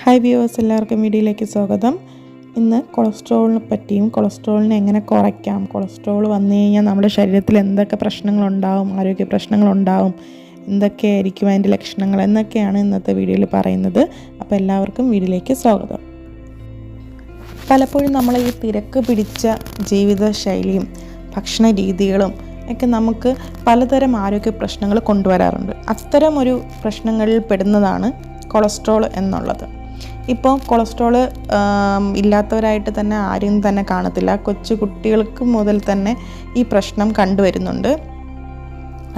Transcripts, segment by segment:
Hi viewers എല്ലാവർക്കും വീഡിയോയിലേക്ക് സ്വാഗതം. ഇന്ന് കൊളസ്ട്രോളിനെ പറ്റിയും കൊളസ്ട്രോളിനെ എങ്ങനെ കുറയ്ക്കാം കൊളസ്ട്രോൾ വന്നു കഴിഞ്ഞാൽ നമ്മുടെ ശരീരത്തിൽ എന്തൊക്കെ പ്രശ്നങ്ങളുണ്ടാവും ആരോഗ്യ പ്രശ്നങ്ങളുണ്ടാവും എന്തൊക്കെയായിരിക്കും അതിന്റെ ലക്ഷണങ്ങൾ എന്നൊക്കെയാണ് ഇന്നത്തെ വീഡിയോയിൽ പറയുന്നത്. അപ്പോൾ എല്ലാവർക്കും വീഡിയോയിലേക്ക് സ്വാഗതം. പലപ്പോഴും നമ്മൾ ഈ തിരക്ക് പിടിച്ച ജീവിത ശൈലിയും ഭക്ഷണ രീതികളും ഒക്കെ നമുക്ക് പലതരം ആരോഗ്യ പ്രശ്നങ്ങൾ കൊണ്ടുവരാറുണ്ട്. അത്തരം ഒരു പ്രശ്നങ്ങളിൽ പെടുന്നതാണ് കൊളസ്ട്രോൾ എന്നുള്ളത്. ഇപ്പോൾ കൊളസ്ട്രോൾ ഇല്ലാത്തവരായിട്ട് തന്നെ ആരും തന്നെ കാണത്തില്ല. കൊച്ചു കുട്ടികൾക്ക് മുതൽ തന്നെ ഈ പ്രശ്നം കണ്ടുവരുന്നുണ്ട്.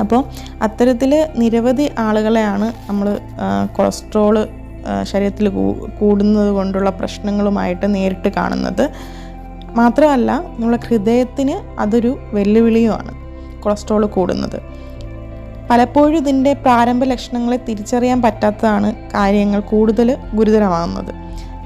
അപ്പോൾ അത്തരത്തിൽ നിരവധി ആളുകളെയാണ് നമ്മൾ കൊളസ്ട്രോൾ ശരീരത്തിൽ കൂടുന്നത് കൊണ്ടുള്ള പ്രശ്നങ്ങളുമായിട്ട് നേരിട്ട് കാണുന്നത്. മാത്രമല്ല നമ്മളെ ഹൃദയത്തിന് അതൊരു വെല്ലുവിളിയുമാണ് കൊളസ്ട്രോൾ കൂടുന്നത്. പലപ്പോഴും ഇതിന്റെ പ്രാരംഭ ലക്ഷണങ്ങളെ തിരിച്ചറിയാൻ പറ്റാത്തതാണ് കാര്യങ്ങൾ കൂടുതൽ ഗുരുതരമാകുന്നത്.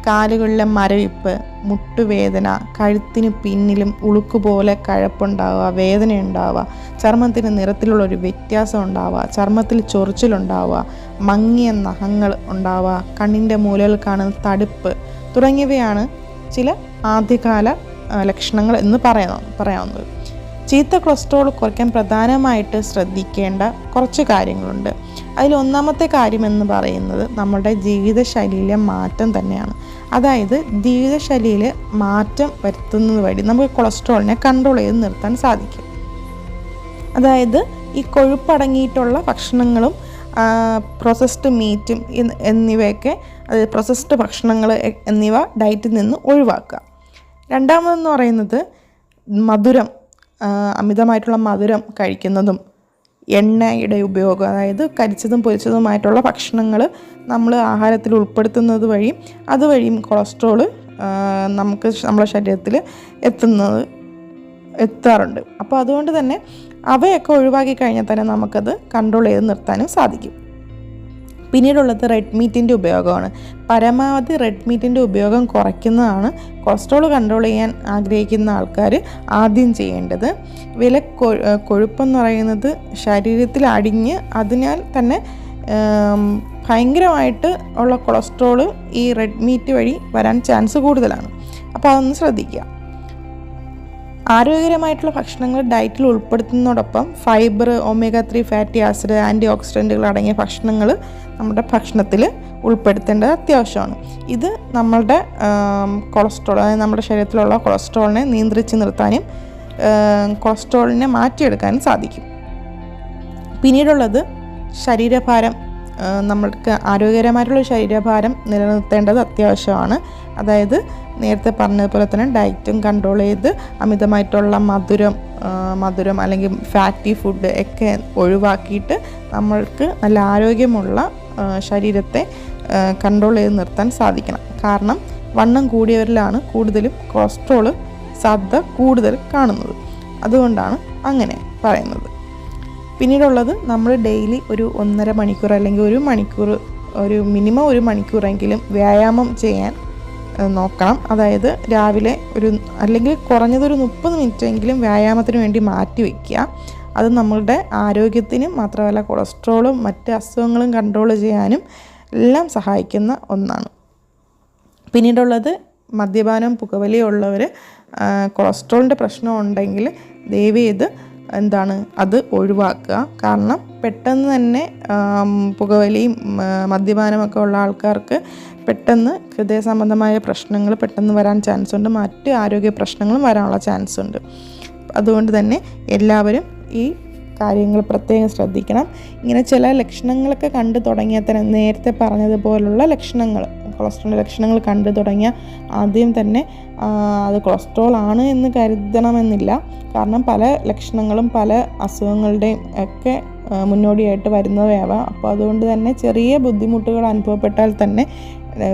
കാലുകളിലെ മരവിപ്പ് മുട്ടുവേദന കഴുത്തിന് പിന്നിലും ഉളുക്കുപോലെ കഴപ്പുണ്ടാവുക വേദന ഉണ്ടാവുക ചർമ്മത്തിന് നിറത്തിലുള്ള ഒരു വ്യത്യാസം ഉണ്ടാവുക ചർമ്മത്തിൽ ചൊറിച്ചിലുണ്ടാവുക മങ്ങിയ നഖങ്ങൾ ഉണ്ടാവുക കണ്ണിന്റെ മൂലകൾ കാണുന്ന തടുപ്പ് തുടങ്ങിയവയാണ് ചില ആദ്യകാല ലക്ഷണങ്ങൾ എന്ന് പറയാം പറയാവുന്നത്. ചീത്ത കൊളസ്ട്രോൾ കുറയ്ക്കാൻ പ്രധാനമായിട്ട് ശ്രദ്ധിക്കേണ്ട കുറച്ച് കാര്യങ്ങളുണ്ട്. അതിൽ ഒന്നാമത്തെ കാര്യം എന്ന് പറയുന്നത് നമ്മുടെ ജീവിതശൈലിയിലെ മാറ്റം തന്നെയാണ്. അതായത് ജീവിതശൈലിയിൽ മാറ്റം വരുത്തുന്നത് വഴി നമുക്ക് കൊളസ്ട്രോളിനെ കൺട്രോൾ ചെയ്ത് നിർത്താൻ സാധിക്കും. അതായത് ഈ കൊഴുപ്പടങ്ങിയിട്ടുള്ള ഭക്ഷണങ്ങളും പ്രോസസ്ഡ് മീറ്റും എന്നിവയൊക്കെ അതായത് പ്രോസസ്ഡ് ഭക്ഷണങ്ങൾ എന്നിവ ഡയറ്റിൽ നിന്ന് ഒഴിവാക്കുക. രണ്ടാമതെന്ന് പറയുന്നത് മധുരം. അമിതമായിട്ടുള്ള മധുരം കഴിക്കുന്നതും എണ്ണയുടെ ഉപയോഗം അതായത് കരിച്ചതും പൊരിച്ചതുമായിട്ടുള്ള ഭക്ഷണങ്ങൾ നമ്മൾ ആഹാരത്തിൽ ഉൾപ്പെടുത്തുന്നത് വഴി അതുവഴിയും കൊളസ്ട്രോൾ നമുക്ക് നമ്മുടെ ശരീരത്തിൽ എത്തുന്നത് എത്താറുണ്ട്. അപ്പോൾ അതുകൊണ്ട് തന്നെ അവയൊക്കെ ഒഴിവാക്കി കഴിഞ്ഞാൽ തന്നെ നമുക്കത് കൺട്രോൾ ചെയ്ത് നിർത്താനും സാധിക്കും. പിന്നീടുള്ളത് റെഡ് മീറ്റിന്റെ ഉപയോഗമാണ്. പരമാവധി റെഡ് മീറ്റിന്റെ ഉപയോഗം കുറയ്ക്കുന്നതാണ് കൊളസ്ട്രോൾ കൺട്രോൾ ചെയ്യാൻ ആഗ്രഹിക്കുന്ന ആൾക്കാർ ആദ്യം ചെയ്യേണ്ടത്. വില കൊഴുപ്പെന്ന് പറയുന്നത് ശരീരത്തിൽ അടിഞ്ഞ് അതിനാൽ തന്നെ ഭയങ്കരമായിട്ട് ഉള്ള കൊളസ്ട്രോൾ ഈ റെഡ് മീറ്റ് വഴി വരാൻ ചാൻസ് കൂടുതലാണ്. അപ്പോൾ അതൊന്ന് ശ്രദ്ധിക്കുക. ആരോഗ്യകരമായിട്ടുള്ള ഭക്ഷണങ്ങൾ ഡയറ്റിൽ ഉൾപ്പെടുത്തുന്നതോടൊപ്പം fibre omega three fatty acid anti ഓക്സിഡന്റുകൾ അടങ്ങിയ ഭക്ഷണങ്ങൾ നമ്മുടെ ഭക്ഷണത്തിൽ ഉൾപ്പെടുത്തേണ്ടത് അത്യാവശ്യമാണ്. ഇത് നമ്മളുടെ കൊളസ്ട്രോൾ അതായത് നമ്മുടെ ശരീരത്തിലുള്ള കൊളസ്ട്രോളിനെ നിയന്ത്രിച്ച് നിർത്താനും കൊളസ്ട്രോളിനെ മാറ്റിയെടുക്കാനും സാധിക്കും. പിന്നീടുള്ളത് ശരീരഭാരം നമ്മൾക്ക് ആരോഗ്യകരമായിട്ടുള്ള ശരീരഭാരം നിലനിർത്തേണ്ടത് അത്യാവശ്യമാണ്. അതായത് നേരത്തെ പറഞ്ഞതുപോലെ തന്നെ ഡയറ്റും കൺട്രോൾ ചെയ്ത് അമിതമായിട്ടുള്ള മധുരം മധുരം അല്ലെങ്കിൽ ഫാറ്റി ഫുഡ് ഒക്കെ ഒഴിവാക്കിയിട്ട് നമ്മൾക്ക് നല്ല ആരോഗ്യമുള്ള ശരീരത്തെ കൺട്രോൾ ചെയ്ത് നിർത്താൻ സാധിക്കണം. കാരണം വണ്ണം കൂടിയവരിലാണ് കൂടുതലും കൊളസ്ട്രോൾ സാധ്യത കൂടുതൽ കാണുന്നത്. അതുകൊണ്ടാണ് അങ്ങനെ പറയുന്നത്. പിന്നീടുള്ളത് നമ്മൾ ഡെയിലി ഒരു ഒന്നര മണിക്കൂർ അല്ലെങ്കിൽ ഒരു മണിക്കൂർ ഒരു മിനിമം ഒരു മണിക്കൂറെങ്കിലും വ്യായാമം ചെയ്യാൻ നോക്കണം. അതായത് രാവിലെ ഒരു അല്ലെങ്കിൽ കുറഞ്ഞതൊരു മുപ്പത് മിനിറ്റെങ്കിലും വ്യായാമത്തിന് വേണ്ടി മാറ്റി വയ്ക്കുക അത് നമ്മളുടെ ആരോഗ്യത്തിനും മാത്രമല്ല കൊളസ്ട്രോളും മറ്റ് അസുഖങ്ങളും കൺട്രോൾ ചെയ്യാനും എല്ലാം സഹായിക്കുന്ന ഒന്നാണ്. പിന്നീടുള്ളത് മദ്യപാനം പുകവലിയുള്ളവർ കൊളസ്ട്രോളിന്റെ പ്രശ്നം ഉണ്ടെങ്കിൽ ദയവ് ചെയ്ത് എന്താണ് അത് ഒഴിവാക്കുക. കാരണം പെട്ടെന്ന് തന്നെ പുകവലിയും മദ്യപാനമൊക്കെ ഉള്ള ആൾക്കാർക്ക് പെട്ടെന്ന് ഹൃദയ സംബന്ധമായ പ്രശ്നങ്ങൾ പെട്ടെന്ന് വരാൻ ചാൻസ് ഉണ്ട്. മറ്റ് ആരോഗ്യ പ്രശ്നങ്ങളും വരാനുള്ള ചാൻസ് ഉണ്ട്. അതുകൊണ്ട് തന്നെ എല്ലാവരും ഈ കാര്യങ്ങൾ പ്രത്യേകം ശ്രദ്ധിക്കണം. ഇങ്ങനെ ചില ലക്ഷണങ്ങളൊക്കെ കണ്ടു തുടങ്ങിയാൽ തന്നെ നേരത്തെ പറഞ്ഞതുപോലുള്ള ലക്ഷണങ്ങൾ കൊളസ്ട്രോളിന്റെ ലക്ഷണങ്ങൾ കണ്ടു തുടങ്ങിയ ആദ്യം തന്നെ അത് കൊളസ്ട്രോൾ ആണ് എന്ന് കരുതണമെന്നില്ല. കാരണം പല ലക്ഷണങ്ങളും പല അസുഖങ്ങളുടെയും ഒക്കെ മുന്നോടിയായിട്ട് വരുന്നവയാവാം. അപ്പോൾ അതുകൊണ്ട് തന്നെ ചെറിയ ബുദ്ധിമുട്ടുകൾ അനുഭവപ്പെട്ടാൽ തന്നെ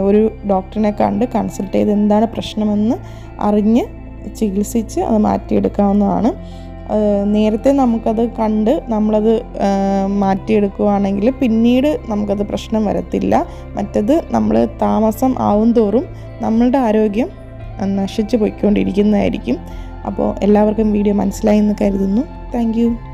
ഒരു ഡോക്ടറിനെ കണ്ട് കൺസൾട്ട് ചെയ്ത് എന്താണ് പ്രശ്നമെന്ന് അറിഞ്ഞ് ചികിത്സിച്ച് അത് മാറ്റിയെടുക്കാവുന്നതാണ്. നേരത്തെ നമുക്കത് കണ്ട് നമ്മളത് മാറ്റിയെടുക്കുകയാണെങ്കിൽ പിന്നീട് നമുക്കത് പ്രശ്നം വരത്തില്ല. മറ്റത് നമ്മൾ താമസം ആവും തോറും നമ്മളുടെ ആരോഗ്യം നശിച്ചു പോയിക്കൊണ്ടിരിക്കുന്നതായിരിക്കും. അപ്പോൾ എല്ലാവർക്കും വീഡിയോ മനസ്സിലായി എന്ന് കരുതുന്നു. താങ്ക്